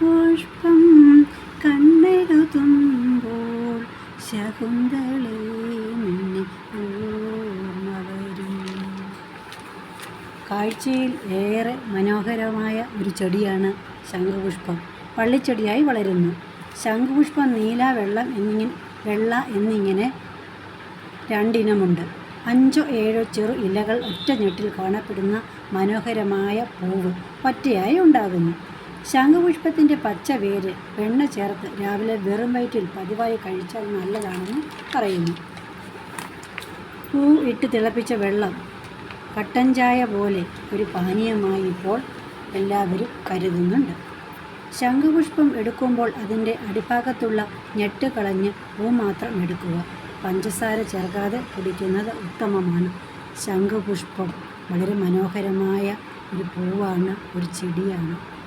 ശംഖുപുഷ്പം കണ്ണെഴുതുമ്പോൾ ശകുന്തളേ നിന്നെ ഓർമ്മ വരും കാഴ്ചയിൽ ഏറെ മനോഹരമായ ഒരു ചെടിയാണ് ശംഖുപുഷ്പം. വള്ളിച്ചെടിയായി വളരുന്നു. ശംഖുപുഷ്പം നീല വെള്ളം എന്നിങ്ങനെ വെള്ള എന്നിങ്ങനെ രണ്ടിനമുണ്ട്. അഞ്ചോ ഏഴോ ചെറു ഇലകൾ ഒറ്റ ഞെട്ടിൽ കാണപ്പെടുന്ന മനോഹരമായ പൂവ് ഒറ്റയായി ഉണ്ടാകുന്നു. ശംഖുപുഷ്പത്തിന്റെ പച്ച വേര് വെണ്ണ ചേർത്ത് രാവിലെ വെറും വയറ്റിൽ പതിവായി കഴിച്ചാൽ നല്ലതാണെന്ന് പറയുന്നു. പൂ ഇട്ട് തിളപ്പിച്ച വെള്ളം കട്ടൻ ചായ പോലെ ഒരു പാനീയമായി ഇപ്പോൾ എല്ലാവരും കരുതുന്നുണ്ട്. ശംഖുപുഷ്പം എടുക്കുമ്പോൾ അതിന്റെ അടിഭാഗത്തുള്ള ഞെട്ട് കളഞ്ഞ് പൂ മാത്രം എടുക്കുക. പഞ്ചസാര ചേർക്കാതെ കുടിക്കുന്നത് ഉത്തമമാണ്. ശംഖുപുഷ്പം വളരെ മനോഹരമായ ഒരു പൂവാണ് ഒരു ചെടിയാണ്.